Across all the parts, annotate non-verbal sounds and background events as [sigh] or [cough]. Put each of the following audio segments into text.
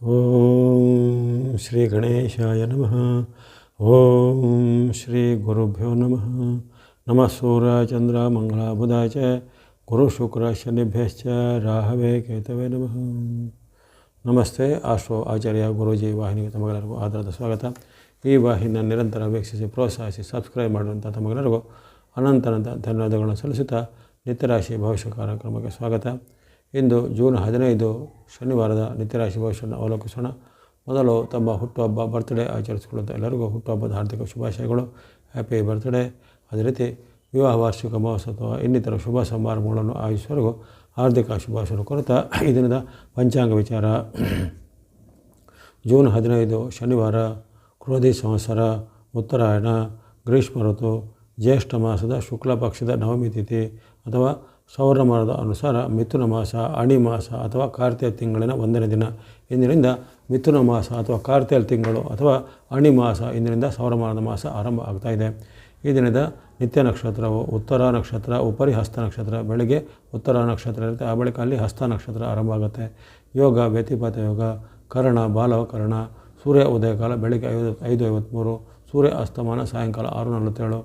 ಓಂ ಶ್ರೀ ಗಣೇಶಾಯ ನಮಃ ಓಂ ಶ್ರೀ ಗುರುಭ್ಯೋ ನಮಃ ನಮಃ ಸೂರ್ಯ ಚಂದ್ರ ಮಂಗಳ ಬುಧ ಚ ಗುರು ಶುಕ್ರ ಶನಿಭ್ಯಶ್ಚ ರಾಹವೇ ಕೇತವೇ ನಮಃ ನಮಸ್ತೆ ಆಶ್ರೋ ಆಚಾರ್ಯ ಗುರೂಜಿ ವಾಹಿನಿಗೆ ತಮಗೆಲ್ಲರಿಗೂ ಆಧಾರದ ಸ್ವಾಗತ ಈ ವಾಹಿನಿಯ ನಿರಂತರ ವೀಕ್ಷಿಸಿ ಪ್ರೋತ್ಸಾಹಿಸಿ ಸಬ್ಸ್ಕ್ರೈಬ್ ಮಾಡುವಂಥ ತಮಗೆಲ್ಲರಿಗೂ ಅನಂತನಂತ ಧನ್ಯವಾದಗಳನ್ನು ಸಲ್ಲಿಸುತ್ತಾ ನಿತ್ಯರಾಶಿ ಭವಿಷ್ಯ ಕಾರ್ಯಕ್ರಮಕ್ಕೆ ಸ್ವಾಗತ ಇಂದು ಜೂನ್ ಹದಿನೈದು ಶನಿವಾರದ ನಿತ್ಯರಾಶಿ ಭವಿಷ್ಯವನ್ನು ಅವಲೋಕಿಸೋಣ. ಮೊದಲು ತಮ್ಮ ಹುಟ್ಟುಹಬ್ಬ ಬರ್ತ್ಡೇ ಆಚರಿಸಿಕೊಳ್ಳುವಂಥ ಎಲ್ಲರಿಗೂ ಹುಟ್ಟುಹಬ್ಬದ ಹಾರ್ದಿಕ ಶುಭಾಶಯಗಳು. ಹ್ಯಾಪಿ ಬರ್ತ್ಡೇ ಅದೇ ರೀತಿ ವಿವಾಹ, ವಾರ್ಷಿಕ ಮಹೋತ್ಸವ ಅಥವಾ ಇನ್ನಿತರ ಶುಭ ಸಮಾರಂಭಗಳನ್ನು ಆಯೋಜಿಸುವವರೆಗೂ ಹಾರ್ದಿಕ ಶುಭಾಶಯಗಳು ಕೊರತಾ. ಈ ದಿನದ ಪಂಚಾಂಗ ವಿಚಾರ. ಜೂನ್ ಹದಿನೈದು ಶನಿವಾರ, ಕ್ರೋಧಿ ಸಂವತ್ಸರ, ಉತ್ತರಾಯಣ, ಗ್ರೀಷ್ಮ ಋತು, ಜ್ಯೇಷ್ಠ ಮಾಸದ ಶುಕ್ಲ ಪಕ್ಷದ ನವಮಿ ತಿಥಿ ಅಥವಾ ಸೌರಮಾನದ ಅನುಸಾರ ಮಿಥುನ ಮಾಸ, ಅಣಿ ಮಾಸ ಅಥವಾ ಕಾರ್ತಿಕ ತಿಂಗಳಿನ ಒಂದನೇ ದಿನ. ಇಂದಿನಿಂದ ಮಿಥುನ ಮಾಸ ಅಥವಾ ಕಾರ್ತಿಕ ತಿಂಗಳು ಅಥವಾ ಅಣಿ ಮಾಸ ಇಂದಿನಿಂದ ಸೌರಮಾನದ ಮಾಸ ಆರಂಭ ಆಗ್ತಾ ಇದೆ. ಈ ದಿನದ ನಿತ್ಯ ನಕ್ಷತ್ರವು ಉತ್ತರ ನಕ್ಷತ್ರ, ಉಪರಿ ಹಸ್ತ ನಕ್ಷತ್ರ, ಬೆಳಗ್ಗೆ ಉತ್ತರ ನಕ್ಷತ್ರ ಇರುತ್ತೆ. ಆ ಬಳಿಕ ಅಲ್ಲಿ ಹಸ್ತ ನಕ್ಷತ್ರ ಆರಂಭ ಆಗುತ್ತೆ. ಯೋಗ ವ್ಯತಿಪಾತ ಯೋಗ, ಕರ್ಣ, ಬಾಲವಕರ್ಣ, ಸೂರ್ಯ ಉದಯ ಕಾಲ ಬೆಳಗ್ಗೆ ಐದು ಐದು ಐವತ್ತ್ಮೂರು ಸೂರ್ಯ ಅಸ್ತಮಾನ ಸಾಯಂಕಾಲ ಆರು ನಲವತ್ತೇಳು.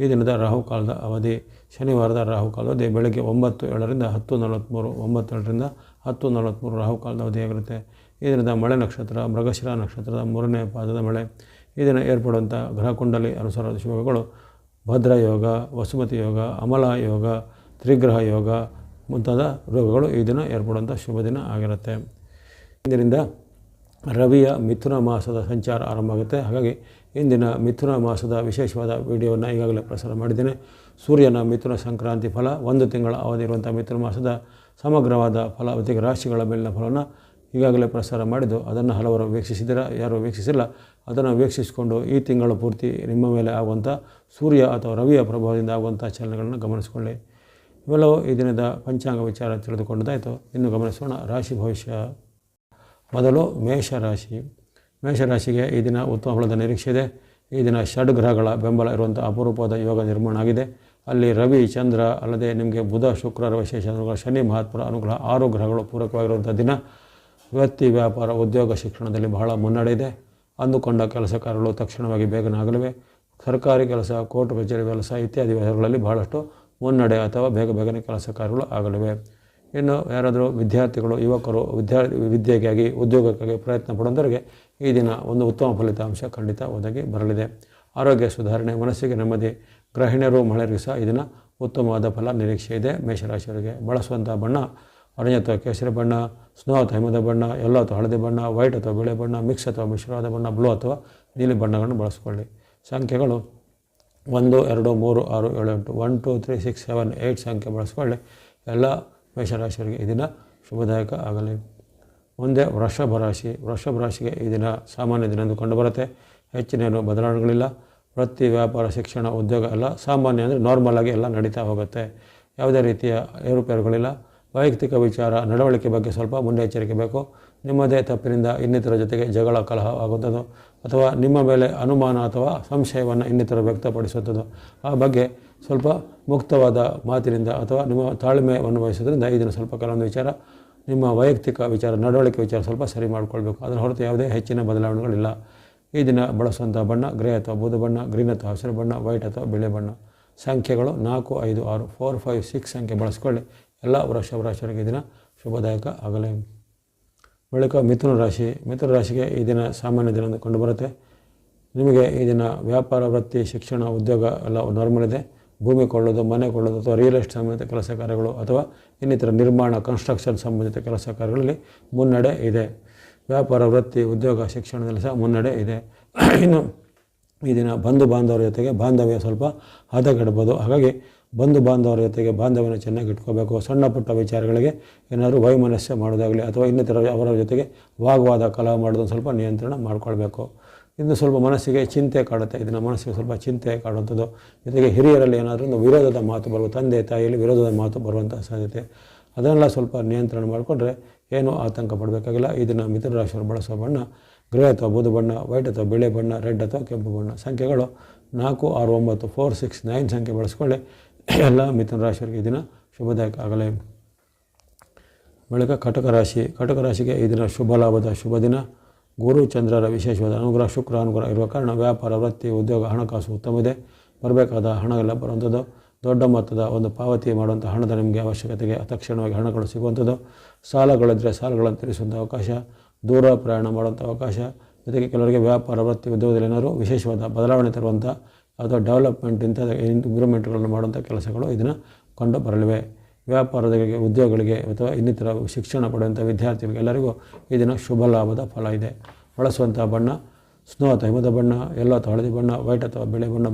ಈ ದಿನದ ರಾಹುಕಾಲದ ಅವಧಿ ಶನಿವಾರದ ರಾಹುಕಾಲ ಅವಧಿ ಬೆಳಗ್ಗೆ ಒಂಬತ್ತು, ಏಳರಿಂದ ಹತ್ತು ನಲವತ್ತ್ಮೂರು ಒಂಬತ್ತೇಳರಿಂದ ಹತ್ತು ನಲವತ್ತ್ಮೂರು ರಾಹುಕಾಲದ ಅವಧಿಯಾಗಿರುತ್ತೆ ಈ ದಿನದ ಮಳೆ ನಕ್ಷತ್ರ, ಮೃಗಶಿರ ನಕ್ಷತ್ರದ ಮೂರನೇ ಪಾದದ ಮಳೆ. ಈ ದಿನ ಏರ್ಪಡುವಂಥ ಗ್ರಹಕುಂಡಲಿ ಅನುಸಾರದ ಶುಭಗಳು. ಭದ್ರ ಯೋಗ, ವಸುಮತಿ ಯೋಗ, ಅಮಲ ಯೋಗ, ತ್ರಿಗ್ರಹ ಯೋಗ ಮುಂತಾದ ರೋಗಗಳು ಈ ದಿನ ಏರ್ಪಡುವಂಥ ಶುಭ ದಿನ ಆಗಿರುತ್ತೆ. ಇದರಿಂದ ರವಿಯ ಮಿಥುನ ಮಾಸದ ಸಂಚಾರ ಆರಂಭ ಆಗುತ್ತೆ. ಹಾಗಾಗಿ ಇಂದಿನ ಮಿಥುನ ಮಾಸದ ವಿಶೇಷವಾದ ವಿಡಿಯೋವನ್ನು ಈಗಾಗಲೇ ಪ್ರಸಾರ ಮಾಡಿದ್ದೇನೆ. ಸೂರ್ಯನ ಮಿಥುನ ಸಂಕ್ರಾಂತಿ ಫಲ, ಒಂದು ತಿಂಗಳ ಅವಧಿ ಇರುವಂಥ ಮಿಥುನ ಮಾಸದ ಸಮಗ್ರವಾದ ಫಲ ಜೊತೆಗೆ ರಾಶಿಗಳ ಮೇಲಿನ ಫಲವನ್ನು ಈಗಾಗಲೇ ಪ್ರಸಾರ ಮಾಡಿದ್ದು, ಅದನ್ನು ಹಲವರು ವೀಕ್ಷಿಸಿದ್ದೀರ? ಯಾರು ವೀಕ್ಷಿಸಿಲ್ಲ. ಅದನ್ನು ವೀಕ್ಷಿಸಿಕೊಂಡು ಈ ತಿಂಗಳು ಪೂರ್ತಿ ನಿಮ್ಮ ಮೇಲೆ ಆಗುವಂಥ ಸೂರ್ಯ ಅಥವಾ ರವಿಯ ಪ್ರಭಾವದಿಂದ ಆಗುವಂಥ ಚಲನೆಗಳನ್ನು ಗಮನಿಸಿಕೊಳ್ಳಿ. ಇವೆಲ್ಲವೂ ಈ ದಿನದ ಪಂಚಾಂಗ ವಿಚಾರ ತಿಳಿದುಕೊಂಡದಾಯಿತು ಇನ್ನು ಗಮನಿಸೋಣ. ರಾಶಿ ಭವಿಷ್ಯ. ಮೊದಲು ಮೇಷರಾಶಿ ಮೇಷರಾಶಿಗೆ ಈ ದಿನ ಉತ್ತಮ ಫಲದ ನಿರೀಕ್ಷೆ ಇದೆ. ಈ ದಿನ ಷಡ್ ಗ್ರಹಗಳ ಬೆಂಬಲ ಇರುವಂಥ ಅಪರೂಪದ ಯೋಗ ನಿರ್ಮಾಣ ಆಗಿದೆ. ಅಲ್ಲಿ ರವಿ, ಚಂದ್ರ ಅಲ್ಲದೆ ನಿಮಗೆ ಬುಧ ಶುಕ್ರರ ವಿಶೇಷ ಅನುಗ್ರಹ ಶನಿ, ಮಹಾತ್ಮರ ಅನುಗ್ರಹ ಆರು ಗ್ರಹಗಳು ಪೂರಕವಾಗಿರುವಂಥ ದಿನ. ವ್ಯಕ್ತಿ, ವ್ಯಾಪಾರ, ಉದ್ಯೋಗ, ಶಿಕ್ಷಣದಲ್ಲಿ ಬಹಳ ಮುನ್ನಡೆ ಇದೆ. ಅಂದುಕೊಂಡ ಕೆಲಸ ಕಾರ್ಯಗಳು ತಕ್ಷಣವಾಗಿ ಬೇಗನೆ ಆಗಲಿವೆ. ಸರ್ಕಾರಿ ಕೆಲಸ, ಕೋರ್ಟ್ ಕಚೇರಿ ಕೆಲಸ ಇತ್ಯಾದಿ ವ್ಯವಹಾರಗಳಲ್ಲಿ ಬಹಳಷ್ಟು ಮುನ್ನಡೆ ಅಥವಾ ಬೇಗ ಬೇಗನೆ ಕೆಲಸ ಕಾರ್ಯಗಳು ಆಗಲಿವೆ. ಇನ್ನು ಯಾರಾದರೂ ವಿದ್ಯಾರ್ಥಿಗಳು, ಯುವಕರು ವಿದ್ಯಾ, ವಿದ್ಯೆಗಾಗಿ, ಉದ್ಯೋಗಕ್ಕಾಗಿ ಪ್ರಯತ್ನ ಪಡುವಂಥವರಿಗೆ ಈ ದಿನ ಒಂದು ಉತ್ತಮ ಫಲಿತಾಂಶ ಖಂಡಿತ ಒದಗಿ ಬರಲಿದೆ. ಆರೋಗ್ಯ ಸುಧಾರಣೆ, ಮನಸ್ಸಿಗೆ ನೆಮ್ಮದಿ ಗ್ರಹಿಣಿಯರು ಮಹಿಳೆಯರಿಗೆ ಸಹ ಈ ದಿನ ಉತ್ತಮವಾದ ಫಲ ನಿರೀಕ್ಷೆ ಇದೆ. ಮೇಷರಾಶಿಯವರಿಗೆ ಬಳಸುವಂಥ ಬಣ್ಣ, ಅರಣ್ಯ ಅಥವಾ ಕೇಸರಿ ಬಣ್ಣ, ಸ್ನೋ ಅಥವಾ ಹಿಮದ ಬಣ್ಣ, ಎಲ್ಲೋ ಅಥವಾ ಹಳದಿ ಬಣ್ಣ, ವೈಟ್ ಅಥವಾ ಬಿಳಿ ಬಣ್ಣ, ಮಿಕ್ಸ್ ಅಥವಾ ಮಿಶ್ರವಾದ ಬಣ್ಣ, ಬ್ಲೂ ಅಥವಾ ನೀಲಿ ಬಣ್ಣಗಳನ್ನು ಬಳಸ್ಕೊಳ್ಳಿ. ಸಂಖ್ಯೆಗಳು ಒಂದು, ಎರಡು, ಮೂರು, ಆರು, ಏಳು, ಎಂಟು, one, two, three, six, seven eight ಸಂಖ್ಯೆ ಬಳಸ್ಕೊಳ್ಳಿ. ಎಲ್ಲ ಮೇಷರಾಶಿಯವರಿಗೆ ಈ ದಿನ ಶುಭದಾಯಕ ಆಗಲಿ. ಮುಂದೆ ವೃಷಭ ರಾಶಿ. ವೃಷಭ ರಾಶಿಗೆ ಈ ದಿನ ಸಾಮಾನ್ಯ ದಿನ ಎಂದು ಕಂಡುಬರುತ್ತೆ ಹೆಚ್ಚಿನೇನು ಬದಲಾವಣೆಗಳಿಲ್ಲ. ವೃತ್ತಿ, ವ್ಯಾಪಾರ, ಶಿಕ್ಷಣ, ಉದ್ಯೋಗ ಎಲ್ಲ ಸಾಮಾನ್ಯ ಅಂದರೆ ನಾರ್ಮಲ್ ಆಗಿ ಎಲ್ಲ ನಡೀತಾ ಹೋಗುತ್ತೆ. ಯಾವುದೇ ರೀತಿಯ ಏರುಪೇರುಗಳಿಲ್ಲ. ವೈಯಕ್ತಿಕ ವಿಚಾರ, ನಡವಳಿಕೆ ಬಗ್ಗೆ ಸ್ವಲ್ಪ ಮುನ್ನೆಚ್ಚರಿಕೆ ಬೇಕು. ನಿಮ್ಮದೇ ತಪ್ಪಿನಿಂದ ಇನ್ನಿತರ ಜೊತೆಗೆ ಜಗಳ, ಕಲಹ ಆಗುವಂಥದ್ದು ಅಥವಾ ನಿಮ್ಮ ಮೇಲೆ ಅನುಮಾನ ಅಥವಾ ಸಂಶಯವನ್ನು ಇನ್ನಿತರ ವ್ಯಕ್ತಪಡಿಸುವಂಥದ್ದು ಆ ಬಗ್ಗೆ ಸ್ವಲ್ಪ ಮುಕ್ತವಾದ ಮಾತಿನಿಂದ ಅಥವಾ ನಿಮ್ಮ ತಾಳ್ಮೆಯನ್ನು ವಹಿಸೋದ್ರಿಂದ ದಿನ ಸ್ವಲ್ಪ ಕೆಲವೊಂದು ವಿಚಾರ, ನಿಮ್ಮ ವೈಯಕ್ತಿಕ ವಿಚಾರ, ನಡವಳಿಕೆ ವಿಚಾರ ಸ್ವಲ್ಪ ಸರಿ ಮಾಡಿಕೊಳ್ಬೇಕು. ಅದರ ಹೊರತು ಯಾವುದೇ ಹೆಚ್ಚಿನ ಬದಲಾವಣೆಗಳಿಲ್ಲ. ಈ ದಿನ ಬಳಸುವಂಥ ಬಣ್ಣ, ಗ್ರೇ ಅಥವಾ ಬೂದು ಬಣ್ಣ, ಗ್ರೀನ್ ಅಥವಾ ಹಸಿರು ಬಣ್ಣ, ವೈಟ್ ಅಥವಾ ಬಿಳಿ ಬಣ್ಣ. ಸಂಖ್ಯೆಗಳು ನಾಲ್ಕು, ಐದು, ಆರು, ಫೋರ್, ಫೈವ್, ಸಿಕ್ಸ್ ಸಂಖ್ಯೆ ಬಳಸ್ಕೊಳ್ಳಿ. ಎಲ್ಲ ವೃಷ ಈ ದಿನ ಶುಭದಾಯಕ ಆಗಲಿ. ಬಳಿಕ ಮಿಥುನ ರಾಶಿ. ಮಿಥುನ ರಾಶಿಗೆ ಈ ದಿನ ಸಾಮಾನ್ಯ ದಿನ ಕಂಡುಬರುತ್ತೆ ನಿಮಗೆ ಈ ದಿನ ವ್ಯಾಪಾರ, ವೃತ್ತಿ, ಶಿಕ್ಷಣ, ಉದ್ಯೋಗ ಎಲ್ಲ ನಾರ್ಮಲ್ ಇದೆ. ಭೂಮಿ ಕೊಳ್ಳೋದು, ಮನೆ ಕೊಳ್ಳೋದು ಅಥವಾ ರಿಯಲ್ ಎಸ್ಟೇಟ್ ಸಂಬಂಧಿತ ಕೆಲಸ ಕಾರ್ಯಗಳು ಅಥವಾ ಇನ್ನಿತರ ನಿರ್ಮಾಣ ಕನ್ಸ್ಟ್ರಕ್ಷನ್ ಸಂಬಂಧಿತ ಕೆಲಸ ಕಾರ್ಯಗಳಲ್ಲಿ ಮುನ್ನಡೆ ಇದೆ. ವ್ಯಾಪಾರ, ವೃತ್ತಿ, ಉದ್ಯೋಗ, ಶಿಕ್ಷಣದಲ್ಲಿ ಸಹ ಮುನ್ನಡೆ ಇದೆ. [clears throat] ಇನ್ನು ಈ ದಿನ ಬಂಧು ಬಾಂಧವರ ಜೊತೆಗೆ ಬಾಂಧವ್ಯ ಸ್ವಲ್ಪ ಹದಗೆಡ್ಬೋದು ಹಾಗಾಗಿ ಬಂಧು ಬಾಂಧವರ ಜೊತೆಗೆ ಬಾಂಧವ್ಯನ ಚೆನ್ನಾಗಿ ಇಟ್ಕೋಬೇಕು. ಸಣ್ಣ ಪುಟ್ಟ ವಿಚಾರಗಳಿಗೆ ಏನಾದರೂ ವೈಮನಸ್ಯ ಮಾಡೋದಾಗಲಿ ಅಥವಾ ಇನ್ನಿತರ ಅವರ ಜೊತೆಗೆ ವಾಗ್ವಾದ, ಕಲಹ ಮಾಡೋದನ್ನು ಸ್ವಲ್ಪ ನಿಯಂತ್ರಣ ಮಾಡಿಕೊಳ್ಬೇಕು. ಇನ್ನು ಸ್ವಲ್ಪ ಮನಸ್ಸಿಗೆ ಚಿಂತೆ ಕಾಡುತ್ತೆ. ಇದನ್ನು ಮನಸ್ಸಿಗೆ ಸ್ವಲ್ಪ ಚಿಂತೆ ಕಾಡುವಂಥದ್ದು. ಜೊತೆಗೆ ಹಿರಿಯರಲ್ಲಿ ಏನಾದರೂ ಒಂದು ವಿರೋಧದ ಮಾತು ಬರುವ ತಂದೆ, ತಾಯಿಯಲ್ಲಿ ವಿರೋಧದ ಮಾತು ಬರುವಂಥ ಸಾಧ್ಯತೆ. ಅದನ್ನೆಲ್ಲ ಸ್ವಲ್ಪ ನಿಯಂತ್ರಣ ಮಾಡಿಕೊಂಡ್ರೆ ಏನೂ ಆತಂಕ ಪಡಬೇಕಾಗಿಲ್ಲ. ಇದನ್ನು ಮಿಥುನ ರಾಶಿಯವರು ಬಳಸೋ ಬಣ್ಣ ಗ್ರೇ ಅಥವಾ ಬೂದು ಬಣ್ಣ, ವೈಟ್ ಅಥವಾ ಬಿಳಿ ಬಣ್ಣ, ರೆಡ್ ಅಥವಾ ಕೆಂಪು ಬಣ್ಣ. ಸಂಖ್ಯೆಗಳು ನಾಲ್ಕು, ಆರು, ಒಂಬತ್ತು ಫೋರ್ ಸಿಕ್ಸ್ ನೈನ್ ಸಂಖ್ಯೆ ಬಳಸ್ಕೊಳ್ಳಿ ಎಲ್ಲ ಮಿಥುನ ರಾಶಿಯವರಿಗೆ ಈ ಶುಭದಾಯಕ ಆಗಲೇ. ಬಳಿಕ ಕಟಕ ರಾಶಿ ಕಟಕ ರಾಶಿಗೆ ಈ ದಿನ ಶುಭ, ಲಾಭದ ಶುಭ ದಿನ. ಗುರು ಚಂದ್ರರ ವಿಶೇಷವಾದ ಅನುಗ್ರಹ, ಶುಕ್ರ ಅನುಗ್ರಹ ಇರುವ ಕಾರಣ ವ್ಯಾಪಾರ, ವೃತ್ತಿ, ಉದ್ಯೋಗ, ಹಣಕಾಸು ಉತ್ತಮ ಇದೆ ಬರಬೇಕಾದ ಹಣ ಎಲ್ಲ ಬರುವಂಥದ್ದು, ದೊಡ್ಡ ಮೊತ್ತದ ಒಂದು ಪಾವತಿ ಮಾಡುವಂಥ ಹಣದ ನಿಮಗೆ ಅವಶ್ಯಕತೆಗೆ ತಕ್ಷಣವಾಗಿ ಹಣಗಳು ಸಿಗುವಂಥದ್ದು. ಸಾಲಗಳಿದ್ದರೆ ಸಾಲಗಳನ್ನು ತೀರಿಸುವಂಥ ಅವಕಾಶ, ದೂರ ಪ್ರಯಾಣ ಮಾಡುವಂಥ ಅವಕಾಶ, ಜೊತೆಗೆ ಕೆಲವರಿಗೆ ವ್ಯಾಪಾರ, ವೃತ್ತಿ, ಉದ್ಯೋಗದಲ್ಲಿ ಏನಾದರೂ ವಿಶೇಷವಾದ ಬದಲಾವಣೆ ತರುವಂಥ ಅಥವಾ ಡೆವಲಪ್ಮೆಂಟ್ ಇಂಥ ಇಂಪ್ರೂವ್ಮೆಂಟ್ಗಳನ್ನು ಮಾಡುವಂಥ ಕೆಲಸಗಳು ಇದನ್ನು ಕಂಡು ಬರಲಿವೆ. ವ್ಯಾಪಾರಗಳಿಗೆ ಉದ್ಯೋಗಗಳಿಗೆ ಅಥವಾ ಇನ್ನಿತರ ಶಿಕ್ಷಣ ಪಡೆಯುವಂಥ ವಿದ್ಯಾರ್ಥಿಗಳಿಗೆ ಎಲ್ಲರಿಗೂ ಈ ಶುಭ ಲಾಭದ ಫಲ ಇದೆ. ಬಳಸುವಂಥ ಬಣ್ಣ, ಸ್ನೋ ಅಥವಾ ಹಿಮದ ಬಣ್ಣ, ಎಲ್ಲೋ ಅಥವಾ ಹಳದಿ ಬಣ್ಣ, ವೈಟ್ ಅಥವಾ ಬಿಳಿ ಬಣ್ಣ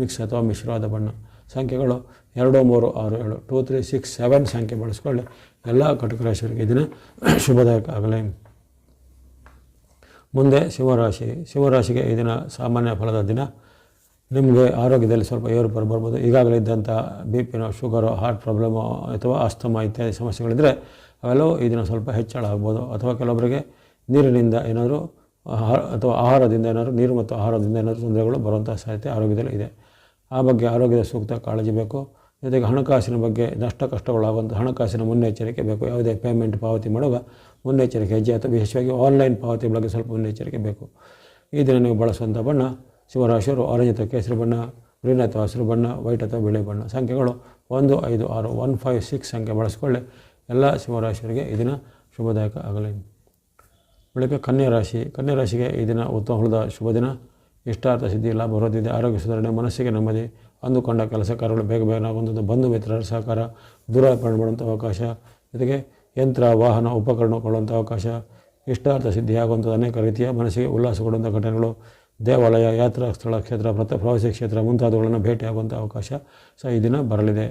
ಮಿಕ್ಸ್ ಅಥವಾ ಮಿಶ್ರವಾದ ಬಣ್ಣ. ಸಂಖ್ಯೆಗಳು ಎರಡು, ಮೂರು, ಆರು, ಏಳು, ಟೂ, ತ್ರೀ, ಸಿಕ್ಸ್, ಸೆವೆನ್ ಸಂಖ್ಯೆ ಬಳಸ್ಕೊಳ್ಳಿ. ಎಲ್ಲ ಕಟಕ ರಾಶಿಯವರಿಗೆ ಈ ದಿನ [clears throat] ಶುಭದಾಯಕ ಆಗಲಿ. ಮುಂದೆ ಶಿವರಾಶಿ ಶಿವರಾಶಿಗೆ ಈ ಸಾಮಾನ್ಯ ಫಲದ ದಿನ. ನಿಮಗೆ ಆರೋಗ್ಯದಲ್ಲಿ ಸ್ವಲ್ಪ ಏರುಪೇರು ಬರ್ಬೋದು. ಈಗಾಗಲೇ ಇದ್ದಂಥ ಬಿ ಪಿನೋ ಶುಗರು ಹಾರ್ಟ್ ಪ್ರಾಬ್ಲಮು ಅಥವಾ ಅಸ್ತಮ ಇತ್ಯಾದಿ ಸಮಸ್ಯೆಗಳಿದ್ದರೆ ಅವೆಲ್ಲವೂ ಇದನ್ನ ಸ್ವಲ್ಪ ಹೆಚ್ಚಳ ಆಗ್ಬೋದು. ಅಥವಾ ಕೆಲವೊಬ್ಬರಿಗೆ ನೀರಿನಿಂದ ಏನಾದರೂ ಆಹಾರ ಅಥವಾ ಆಹಾರದಿಂದ ಏನಾದರೂ, ನೀರು ಮತ್ತು ಆಹಾರದಿಂದ ಏನಾದರೂ ತೊಂದರೆಗಳು ಬರುವಂಥ ಸಾಧ್ಯತೆ ಆರೋಗ್ಯದಲ್ಲಿ ಇದೆ. ಆ ಬಗ್ಗೆ ಆರೋಗ್ಯದ ಸೂಕ್ತ ಕಾಳಜಿ ಬೇಕು. ಜೊತೆಗೆ ಹಣಕಾಸಿನ ಬಗ್ಗೆ ನಷ್ಟ ಕಷ್ಟಗಳಾಗುವಂಥ, ಹಣಕಾಸಿನ ಮುನ್ನೆಚ್ಚರಿಕೆ ಬೇಕು. ಯಾವುದೇ ಪೇಮೆಂಟ್ ಪಾವತಿ ಮಾಡುವಾಗ ಮುನ್ನೆಚ್ಚರಿಕೆ ಹೆಜ್ಜೆ ಅಥವಾ ವಿಶೇಷವಾಗಿ ಆನ್ಲೈನ್ ಪಾವತಿ ಬಗ್ಗೆ ಸ್ವಲ್ಪ ಮುನ್ನೆಚ್ಚರಿಕೆ ಬೇಕು. ಈ ನೀವು ಬಳಸುವಂಥ ಬಣ್ಣ ಶಿವರಾಶಿಯವರು ಆರೆಂಜ್ ಅಥವಾ ಕೇಸರಿ ಬಣ್ಣ, ಗ್ರೀನ್ ಅಥವಾ ಹಸಿರು ಬಣ್ಣ, ವೈಟ್ ಅಥವಾ ಬಿಳಿ ಬಣ್ಣ. ಸಂಖ್ಯೆಗಳು ಒಂದು, ಐದು, ಆರು, ಒನ್, ಫೈವ್, ಸಿಕ್ಸ್ ಸಂಖ್ಯೆ ಬಳಸಿಕೊಳ್ಳಿ. ಎಲ್ಲ ಶಿವರಾಶಿಯವರಿಗೆ ಈ ದಿನ ಶುಭದಾಯಕ ಆಗಲಿ. ಬಳಿಕ ಕನ್ಯಾ ರಾಶಿ. ಕನ್ಯಾ ರಾಶಿಗೆ ಈ ದಿನ ಉತ್ತಮ ಹುಳದ ಶುಭ ದಿನ. ಇಷ್ಟಾರ್ಥ ಸಿದ್ಧಿ, ಲಾಭ ಬರೋದಿದೆ ಆರೋಗ್ಯ ಸುಧಾರಣೆ, ಮನಸ್ಸಿಗೆ ನೆಮ್ಮದಿ, ಅಂದುಕೊಂಡ ಕೆಲಸ ಕಾರ್ಯಗಳು ಬೇಗ ಬೇಗ ಆಗುವಂಥದ್ದು ಬಂಧು ಮಿತ್ರರ ಸಹಕಾರ ದೂರ ಮಾಡುವಂಥ ಅವಕಾಶ. ಜೊತೆಗೆ ಯಂತ್ರ, ವಾಹನ, ಉಪಕರಣ ಕೊಡುವಂಥ ಅವಕಾಶ. ಇಷ್ಟಾರ್ಥ ಸಿದ್ಧಿ ಆಗುವಂಥದ್ದು ಅನೇಕ ರೀತಿಯ ಮನಸ್ಸಿಗೆ ಉಲ್ಲಾಸ ಕೊಡುವಂಥ ಘಟನೆಗಳು. ದೇವಾಲಯ, ಯಾತ್ರಾ ಸ್ಥಳ, ಕ್ಷೇತ್ರ ಪ್ರತ ಪ್ರವಾಸಿ ಕ್ಷೇತ್ರ ಮುಂತಾದವುಗಳನ್ನು ಭೇಟಿಯಾಗುವಂಥ ಅವಕಾಶ ಸಹ ಈ ದಿನ ಬರಲಿದೆ.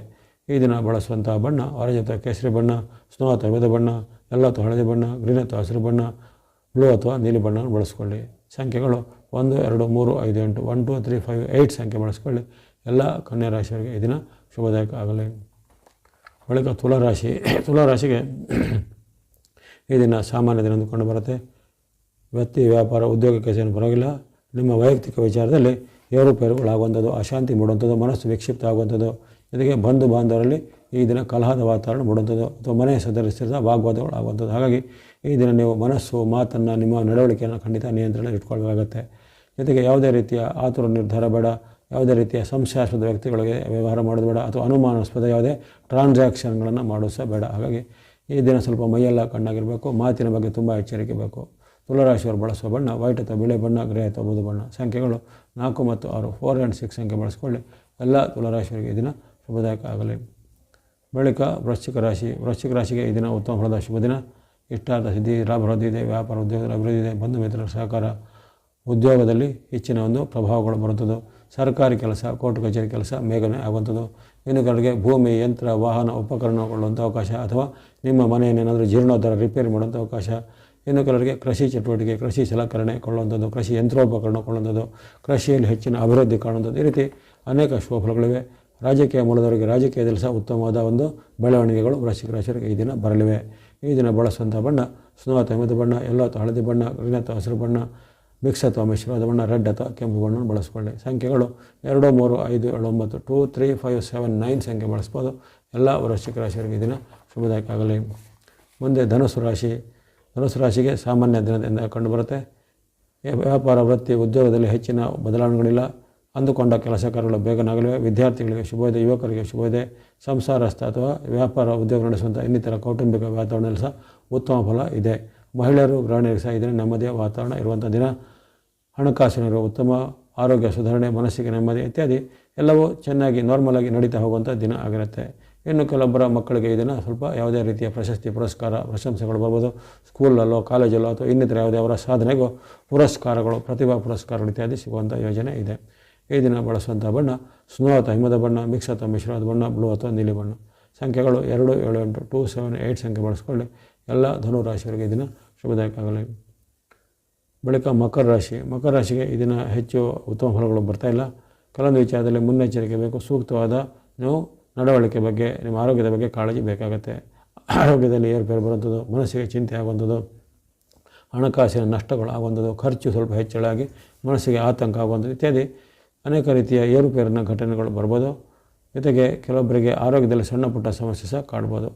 ಈ ದಿನ ಬಳಸುವಂಥ ಬಣ್ಣ ಆರೆಂಜ್ ಕೇಸರಿ ಬಣ್ಣ, ಸ್ನೋ ಅಥವಾ ವಿವಿಧ ಬಣ್ಣ, ಎಲ್ಲ ಅಥವಾ ಹಳದಿ ಬಣ್ಣ, ಗ್ರೀನ್ ಅಥವಾ ಹಸಿರು ಬಣ್ಣ, ಬ್ಲೂ ಅಥವಾ ನೀಲಿ ಬಣ್ಣ ಬಳಸ್ಕೊಳ್ಳಿ. ಸಂಖ್ಯೆಗಳು ಒಂದು, ಎರಡು, ಮೂರು, ಐದು, ಎಂಟು, one, two, three, five, eight ಸಂಖ್ಯೆ ಬಳಸ್ಕೊಳ್ಳಿ. ಎಲ್ಲ ಕನ್ಯಾ ರಾಶಿಯವರಿಗೆ ಈ ದಿನ ಶುಭದಾಯಕ ಆಗಲಿ. ಬಳಿಕ ತುಲಾರಾಶಿ [coughs] ತುಲಾರಾಶಿಗೆ ಈ ದಿನ ಸಾಮಾನ್ಯ ದಿನ ಅಂದುಕೊಂಡು ಬರುತ್ತೆ. ವ್ಯಕ್ತಿ, ವ್ಯಾಪಾರ ಉದ್ಯೋಗಕ್ಕೆ ಏನು ಪರವಾಗಿಲ್ಲ. ನಿಮ್ಮ ವೈಯಕ್ತಿಕ ವಿಚಾರದಲ್ಲಿ ಏರುಪೇರುಗಳಾಗುವಂಥದ್ದು, ಅಶಾಂತಿ ಮೂಡುವಂಥದ್ದು, ಮನಸ್ಸು ವಿಕ್ಷಿಪ್ತ ಆಗುವಂಥದ್ದು ಜೊತೆಗೆ ಬಂಧು ಬಾಂಧವರಲ್ಲಿ ಈ ದಿನ ಕಲಹದ ವಾತಾವರಣ ಮೂಡುವಂಥದ್ದು ಅಥವಾ ಮನೆಯ ಸದಸ್ಯರ ವಾಗ್ವಾದಗಳು ಆಗುವಂಥದ್ದು ಹಾಗಾಗಿ ಈ ದಿನ ನೀವು ಮನಸ್ಸು, ಮಾತನ್ನು, ನಿಮ್ಮ ನಡವಳಿಕೆಯನ್ನು ಖಂಡಿತ ನಿಯಂತ್ರಣ ಇಟ್ಕೊಳ್ಬೇಕಾಗತ್ತೆ. ಜೊತೆಗೆ ಯಾವುದೇ ರೀತಿಯ ಆತುರ ನಿರ್ಧಾರ ಬೇಡ, ಯಾವುದೇ ರೀತಿಯ ಸಂಶಯಾಸ್ಪದ ವ್ಯಕ್ತಿಗಳಿಗೆ ವ್ಯವಹಾರ ಮಾಡೋದು ಬೇಡ ಅಥವಾ ಅನುಮಾನಾಸ್ಪದ ಯಾವುದೇ ಟ್ರಾನ್ಸಾಕ್ಷನ್ಗಳನ್ನು ಮಾಡೋದು ಸಹ ಬೇಡ. ಹಾಗಾಗಿ ಈ ದಿನ ಸ್ವಲ್ಪ ಮೈಯೆಲ್ಲ ಕಣ್ಣಾಗಿರಬೇಕು, ಮಾತಿನ ಬಗ್ಗೆ ತುಂಬ ಎಚ್ಚರಿಕೆ ಬೇಕು. ತುಲಾರಾಶಿಯವರು ಬಳಸುವ ಬಣ್ಣ ವೈಟ್ ಅಥವಾ ಬಿಳಿ ಬಣ್ಣ ಗ್ರೇ ಅಥವಾ ಬೂದು ಬಣ್ಣ. ಸಂಖ್ಯೆಗಳು ನಾಲ್ಕು ಮತ್ತು ಆರು ಫೋರ್ ಆ್ಯಂಡ್ ಸಿಕ್ಸ್ ಸಂಖ್ಯೆ ಬಳಸಿಕೊಳ್ಳಿ. ಎಲ್ಲ ತುಲರಾಶಿಯವರಿಗೆ ಈ ದಿನ ಶುಭದಾಯಕ ಆಗಲಿ. ಬಳಿಕ ವೃಶ್ಚಿಕ ರಾಶಿ, ವೃಶ್ಚಿಕ ರಾಶಿಗೆ ಈ ದಿನ ಉತ್ತಮ ಫಲದ ಶುಭ ದಿನ. ಇಷ್ಟಾರ್ಥ ಸಿದ್ಧಿ, ಲಾಭ, ವೃದ್ಧಿ ಇದೆ, ವ್ಯಾಪಾರ, ಉದ್ಯೋಗ, ಅಭಿವೃದ್ಧಿ ಇದೆ, ಬಂಧು ಮಿತ್ರರ ಸಹಕಾರ. ಉದ್ಯೋಗದಲ್ಲಿ ಹೆಚ್ಚಿನ ಒಂದು ಪ್ರಭಾವಗಳು ಬರುತ್ತದೆ, ಸರ್ಕಾರಿ ಕೆಲಸ, ಕೋರ್ಟ್ ಕಚೇರಿ ಕೆಲಸ ಮೇಘನೆ ಆಗುವಂಥದ್ದು. ಮೀನುಗಾರರಿಗೆ ಭೂಮಿ, ಯಂತ್ರ, ವಾಹನ ಉಪಕರಣಗೊಳ್ಳುವಂಥ ಅವಕಾಶ ಅಥವಾ ನಿಮ್ಮ ಮನೆಯನ್ನೇನಾದರೂ ಜೀರ್ಣೋದ್ಧಾರ ರಿಪೇರಿ ಮಾಡುವಂಥ ಅವಕಾಶ. ಇನ್ನು ಕೆಲವರಿಗೆ ಕೃಷಿ ಚಟುವಟಿಕೆ, ಕೃಷಿ ಸಲಕರಣೆ ಕೊಳ್ಳುವಂಥದ್ದು, ಕೃಷಿ ಯಂತ್ರೋಪಕರಣ ಕೊಳ್ಳುವಂಥದ್ದು, ಕೃಷಿಯಲ್ಲಿ ಹೆಚ್ಚಿನ ಅಭಿವೃದ್ಧಿ ಕಾಣುವಂಥದ್ದು ಈ ರೀತಿ ಅನೇಕ ಶುಭಫಲಗಳಿವೆ ರಾಜಕೀಯ ಮೂಲದವರಿಗೆ ರಾಜಕೀಯದಲ್ಲಿ ಸಹ ಉತ್ತಮವಾದ ಒಂದು ಬೆಳವಣಿಗೆಗಳು ವೃಶ್ಚಿಕ ರಾಶಿಯವರಿಗೆ ಈ ದಿನ ಬರಲಿವೆ. ಈ ದಿನ ಬಳಸುವಂಥ ಬಣ್ಣ, ಸ್ನೋ ಬಣ್ಣ, ಎಲ್ಲೋ ಅಥವಾ ಹಳದಿ ಬಣ್ಣ, ಗ್ರೀನ್ ಅಥವಾ ಹಸಿರು ಬಣ್ಣ, ಮಿಕ್ಸ್ ಅಥವಾ ಮಿಶ್ರವಾದ ಬಣ್ಣ, ರೆಡ್ ಅಥವಾ ಕೆಂಪು ಬಣ್ಣವನ್ನು ಬಳಸ್ಕೊಳ್ಳಿ. ಸಂಖ್ಯೆಗಳು ಎರಡು, ಮೂರು, ಐದು, ಏಳು, ಒಂಬತ್ತು, two, three, five, seven, nine ಸಂಖ್ಯೆ ಬಳಸ್ಬೋದು. ಎಲ್ಲ ವೃಶ್ಚಿಕ ರಾಶಿಯವರಿಗೆ ಈ ದಿನ ಶುಭದಾಯಕ ಆಗಲಿ. ಮುಂದೆ ಧನುಸು ರಾಶಿ. ಧನುಸು ರಾಶಿಗೆ ಸಾಮಾನ್ಯ ದಿನದಿಂದ ಕಂಡುಬರುತ್ತೆ. ವ್ಯಾಪಾರ, ವೃತ್ತಿ, ಉದ್ಯೋಗದಲ್ಲಿ ಹೆಚ್ಚಿನ ಬದಲಾವಣೆಗಳಿಲ್ಲ. ಅಂದುಕೊಂಡ ಕೆಲಸ ಕಾರ್ಯಗಳು ಬೇಗನಾಗಲಿವೆ. ವಿದ್ಯಾರ್ಥಿಗಳಿಗೆ ಶುಭ ಇದೆ ಯುವಕರಿಗೆ ಶುಭ ಇದೆ ಸಂಸಾರಸ್ಥ ಅಥವಾ ವ್ಯಾಪಾರ, ಉದ್ಯೋಗ ನಡೆಸುವಂಥ ಇನ್ನಿತರ ಕೌಟುಂಬಿಕ ವಾತಾವರಣದಲ್ಲಿ ಸಹ ಉತ್ತಮ ಫಲ ಇದೆ. ಮಹಿಳೆಯರು, ಗೃಹಿಣಿಯರಿಗೆ ಸಹ ಇದನ್ನು ನೆಮ್ಮದಿಯ ವಾತಾವರಣ ಇರುವಂಥ ದಿನ. ಹಣಕಾಸಿನ ಉತ್ತಮ. ಆರೋಗ್ಯ ಸುಧಾರಣೆ, ಮನಸ್ಸಿಗೆ ನೆಮ್ಮದಿ ಇತ್ಯಾದಿ ಎಲ್ಲವೂ ಚೆನ್ನಾಗಿ ನಾರ್ಮಲ್ ಆಗಿ ನಡೀತಾ ಹೋಗುವಂಥ ದಿನ ಆಗಿರುತ್ತೆ. ಇನ್ನು ಕೆಲವೊಬ್ಬರ ಮಕ್ಕಳಿಗೆ ಇದನ್ನು ಸ್ವಲ್ಪ ಯಾವುದೇ ರೀತಿಯ ಪ್ರಶಸ್ತಿ, ಪುರಸ್ಕಾರ, ಪ್ರಶಂಸೆಗಳು ಬರ್ಬೋದು. ಸ್ಕೂಲಲ್ಲೋ, ಕಾಲೇಜಲ್ಲೋ ಅಥವಾ ಇನ್ನಿತರ ಯಾವುದೇ ಅವರ ಸಾಧನೆಗೂ ಪುರಸ್ಕಾರಗಳು, ಪ್ರತಿಭಾ ಪುರಸ್ಕಾರಗಳು ಇತ್ಯಾದಿ ಸಿಗುವಂಥ ಯೋಜನೆ ಇದೆ. ಈ ದಿನ ಬಳಸುವಂಥ ಬಣ್ಣ ಸ್ನೋ ಅಥವಾ ಹಿಮದ ಬಣ್ಣ ಮಿಕ್ಸ್ ಅಥವಾ ಮಿಶ್ರವಾದ ಬಣ್ಣ, ಬ್ಲೂ ಅಥವಾ ನೀಲಿ ಬಣ್ಣ. ಸಂಖ್ಯೆಗಳು ಎರಡು, ಏಳು, ಎಂಟು, ಟೂ, ಸೆವೆನ್ ಏಯ್ಟ್ ಸಂಖ್ಯೆ ಬಳಸ್ಕೊಳ್ಳಿ. ಎಲ್ಲ ಧನು ರಾಶಿಯವರಿಗೆ ಇದನ್ನು ದಿನ ಶುಭದಾಯಕ ಆಗಲಿ ಬಳಿಕ ಮಕರ ರಾಶಿ. ಮಕರ ರಾಶಿಗೆ ಇದನ್ನು ಹೆಚ್ಚು ಉತ್ತಮ ಫಲಗಳು ಬರ್ತಾಯಿಲ್ಲ ಕೆಲವೊಂದು ವಿಚಾರದಲ್ಲಿ ಮುನ್ನೆಚ್ಚರಿಕೆ ಬೇಕು. ಸೂಕ್ತವಾದ ನೀವು ನಡವಳಿಕೆ ಬಗ್ಗೆ, ನಿಮ್ಮ ಆರೋಗ್ಯದ ಬಗ್ಗೆ ಕಾಳಜಿ ಬೇಕಾಗುತ್ತೆ. ಆರೋಗ್ಯದಲ್ಲಿ ಏರುಪೇರು ಬರುವಂಥದ್ದು ಮನಸ್ಸಿಗೆ ಚಿಂತೆ ಆಗುವಂಥದ್ದು, ಹಣಕಾಸಿನ ನಷ್ಟಗಳು ಆಗುವಂಥದ್ದು, ಖರ್ಚು ಸ್ವಲ್ಪ ಹೆಚ್ಚಳಾಗಿ ಮನಸ್ಸಿಗೆ ಆತಂಕ ಆಗುವಂಥದ್ದು ಇತ್ಯಾದಿ ಅನೇಕ ರೀತಿಯ ಏರುಪೇರಿನ ಘಟನೆಗಳು ಬರ್ಬೋದು. ಜೊತೆಗೆ ಕೆಲವೊಬ್ಬರಿಗೆ ಆರೋಗ್ಯದಲ್ಲಿ ಸಣ್ಣ ಪುಟ್ಟ ಸಮಸ್ಯೆ ಸಹ ಕಾಡ್ಬೋದು.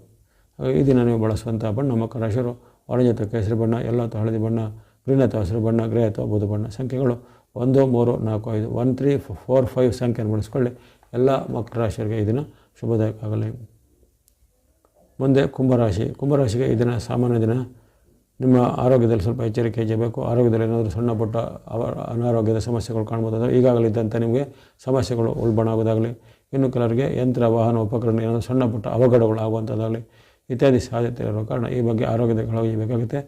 ಈ ದಿನ ನೀವು ಬಳಸುವಂಥ ಬಣ್ಣ ಮಕ್ಕಳ ಹೆಸರು ಆರೆಂಜ್ ಅಥವಾ ಕೇಸರಿ ಬಣ್ಣ, ಎಲ್ಲ ಅಥವಾ ಹಳದಿ ಬಣ್ಣ, ಗ್ರೀನ್ ಅಥವಾ ಹಸಿರು ಬಣ್ಣ, ಗ್ರೇ ಅಥವಾ ಬೂದು ಬಣ್ಣ ಸಂಖ್ಯೆಗಳು ಒಂದು, ಮೂರು, ನಾಲ್ಕು, ಐದು ಒನ್ ತ್ರೀ ಫೋರ್, ಫೈವ್ ಸಂಖ್ಯೆಯನ್ನು ಬಳಸ್ಕೊಳ್ಳಿ. ಎಲ್ಲ ಮಕ್ಕಳ ರಾಶಿಯವರಿಗೆ ಈ ದಿನ ಶುಭದಾಯಕ ಆಗಲಿ ಮುಂದೆ ಕುಂಭರಾಶಿ. ಕುಂಭರಾಶಿಗೆ ಈ ದಿನ ಸಾಮಾನ್ಯ ದಿನ. ನಿಮ್ಮ ಆರೋಗ್ಯದಲ್ಲಿ ಸ್ವಲ್ಪ ಎಚ್ಚರಿಕೆ ಬೇಕು ಆರೋಗ್ಯದಲ್ಲಿ ಏನಾದರೂ ಸಣ್ಣ ಪುಟ್ಟ ಅನಾರೋಗ್ಯದ ಸಮಸ್ಯೆಗಳು ಕಾಣ್ಬೋದು ಅಂದರೆ ಈಗಾಗಲೇ ನಿಮಗೆ ಸಮಸ್ಯೆಗಳು ಉಲ್ಬಣ ಆಗೋದಾಗಲಿ ಇನ್ನು ಕೆಲವರಿಗೆ ಯಂತ್ರ, ವಾಹನ, ಉಪಕರಣ ಏನಾದರೂ ಸಣ್ಣ ಪುಟ್ಟ ಅವಘಡಗಳು ಆಗುವಂಥದ್ದಾಗಲಿ, ಇತ್ಯಾದಿ ಸಾಧ್ಯತೆ ಇರೋ ಕಾರಣ ಈ ಬಗ್ಗೆ ಆರೋಗ್ಯದ ಕಾಳಜಿ ಬೇಕಾಗುತ್ತೆ.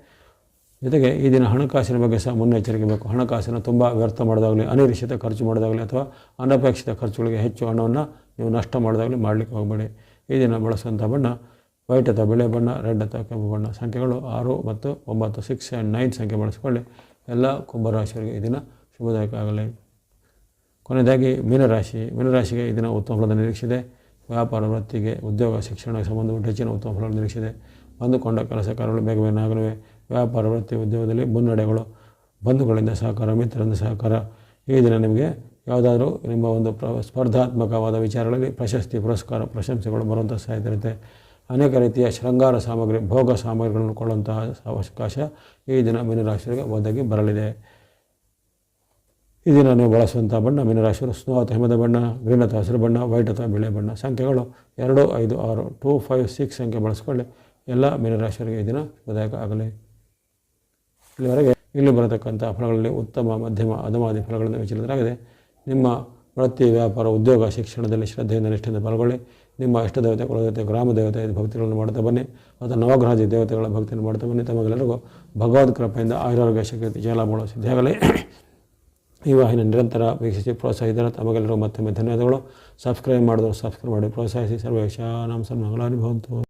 ಜೊತೆಗೆ ಈ ದಿನ ಹಣಕಾಸಿನ ಬಗ್ಗೆ ಸಹ ಮುನ್ನೆಚ್ಚರಿಕೆ ಬೇಕು. ಹಣಕಾಸಿನ ತುಂಬ ವ್ಯರ್ಥ ಮಾಡೋದಾಗಲಿ, ಅನಿರೀಕ್ಷಿತ ಖರ್ಚು ಮಾಡೋದಾಗಲಿ ಅಥವಾ ಅನಪೇಕ್ಷಿತ ಖರ್ಚುಗಳಿಗೆ ಹೆಚ್ಚು ಹಣವನ್ನು ನೀವು ನಷ್ಟ ಮಾಡೋದಾಗಲಿ ಮಾಡಲಿಕ್ಕೆ ಹೋಗಬೇಡಿ. ಈ ದಿನ ಬಳಸುವಂಥ ಬಣ್ಣ, ವೈಟ್ ಅಥವಾ ಬಿಳೆ ಬಣ್ಣ, ರೆಡ್ ಅಥವಾ ಕೆಂಪು ಬಣ್ಣ. ಸಂಖ್ಯೆಗಳು ಆರು ಮತ್ತು ಒಂಬತ್ತು ಸಿಕ್ಸ್ ಆ್ಯಂಡ್ ನೈನ್ ಸಂಖ್ಯೆ ಬಳಸಿಕೊಳ್ಳಿ. ಎಲ್ಲ ಕುಂಭರಾಶಿಯವರಿಗೆ ಈ ದಿನ ಶುಭದಾಯಕ ಆಗಲಿ. ಕೊನೆಯದಾಗಿ ಮೀನರಾಶಿ. ಮೀನರಾಶಿಗೆ ಈ ದಿನ ಉತ್ತಮ ಫಲದ ನಿರೀಕ್ಷಿದೆ ವ್ಯಾಪಾರ, ವೃತ್ತಿಗೆ, ಉದ್ಯೋಗ, ಶಿಕ್ಷಣಕ್ಕೆ ಸಂಬಂಧಪಟ್ಟ ಹೆಚ್ಚಿನ ಉತ್ತಮ ಫಲ ನಿರೀಕ್ಷಿದೆ ಬಂದುಕೊಂಡ ಕೆಲಸ ಕಾರ್ಯಗಳು ಬೇಗ ಬೇಗನೆ ಆಗಲಿವೆ ವ್ಯಾಪಾರ, ವೃತ್ತಿ, ಉದ್ಯೋಗದಲ್ಲಿ ಮುನ್ನಡೆಗಳು, ಬಂಧುಗಳಿಂದ ಸಹಕಾರ, ಮಿತ್ರರಿಂದ ಸಹಕಾರ. ಈ ದಿನ ನಿಮಗೆ ಯಾವುದಾದ್ರೂ ನಿಮ್ಮ ಒಂದು ಪ್ರ, ಸ್ಪರ್ಧಾತ್ಮಕವಾದ ವಿಚಾರಗಳಲ್ಲಿ ಪ್ರಶಸ್ತಿ, ಪುರಸ್ಕಾರ, ಪ್ರಶಂಸೆಗಳು ಬರುವಂಥ ಸಾಧ್ಯತೆ ಇರುತ್ತೆ. ಅನೇಕ ರೀತಿಯ ಶೃಂಗಾರ ಸಾಮಗ್ರಿ, ಭೋಗ ಸಾಮಗ್ರಿಗಳನ್ನು ಕೊಳ್ಳುವಂತಹ ಅವಕಾಶ ಈ ದಿನ ಮೀನರಾಶಿಗೆ ಒದಗಿ ಬರಲಿದೆ. ಈ ದಿನ ನೀವು ಬಳಸುವಂಥ ಬಣ್ಣ ಮೀನರಾಶಿಯರು ಸ್ನೋ ಅಥವಾ ಹಿಮದ ಬಣ್ಣ, ಗ್ರೀನ್ ಅಥವಾ ಹಸಿರು ಬಣ್ಣ ವೈಟ್ ಅಥವಾ ಬಿಳೆ ಬಣ್ಣ. ಸಂಖ್ಯೆಗಳು ಎರಡು, ಐದು, ಆರು ಟೂ ಫೈವ್ ಸಿಕ್ಸ್ ಸಂಖ್ಯೆ ಬಳಸ್ಕೊಳ್ಳಿ. ಎಲ್ಲ ಮೀನರಾಶಿಯರಿಗೆ ಈ ದಿನ ಶುಭದಾಯಕ ಆಗಲಿ ಇಲ್ಲಿವರೆಗೆ ಇಲ್ಲಿ ಬರತಕ್ಕಂಥ ಫಲಗಳಲ್ಲಿ ಉತ್ತಮ, ಮಧ್ಯಮ ಅಧಮಾದಿ ಫಲಗಳನ್ನು ವಿಚಲಿತರಾಗಿದೆ ನಿಮ್ಮ ವೃತ್ತಿ, ವ್ಯಾಪಾರ, ಉದ್ಯೋಗ, ಶಿಕ್ಷಣದಲ್ಲಿ ಶ್ರದ್ಧೆಯಿಂದ ನಿಷ್ಠೆಯಿಂದ ಪಾಲ್ಗೊಳ್ಳಿ. ನಿಮ್ಮ ಇಷ್ಟ ದೇವತೆ, ಕುಲದೇವತೆ, ಗ್ರಾಮ ದೇವತೆ ಭಕ್ತಿಗಳನ್ನು ಮಾಡ್ತಾ ಬನ್ನಿ. ಮತ್ತು ನವಗ್ರಹಾದಿ ದೇವತೆಗಳ ಭಕ್ತಿಯನ್ನು ಮಾಡ್ತಾ ಬನ್ನಿ. ತಮಗೆಲ್ಲರಿಗೂ ಭಗವದ್ ಕೃಪೆಯಿಂದ ಆಯುರಾರೋಗ್ಯ ಶಕ್ತಿ ಮಾಡುವ ಸಿದ್ಧಿಯಾಗಲಿ ಈ ವಾಹಿನಿ ನಿರಂತರ ವೀಕ್ಷಿಸಿ ಪ್ರೋತ್ಸಾಹಿಸಿದರೆ ತಮಗೆಲ್ಲರೂ ಮತ್ತೊಮ್ಮೆ ಧನ್ಯವಾದಗಳು. ಸಬ್ಸ್ಕ್ರೈಬ್ ಮಾಡಿದ್ರು ಸಬ್ಸ್ಕ್ರೈಬ್ ಮಾಡಿ ಪ್ರೋತ್ಸಾಹಿಸಿ. ಸರ್ವೇಶ ಸರ್ ಸನ್ಮಂಗಲಾನಿ ಭವಂತು.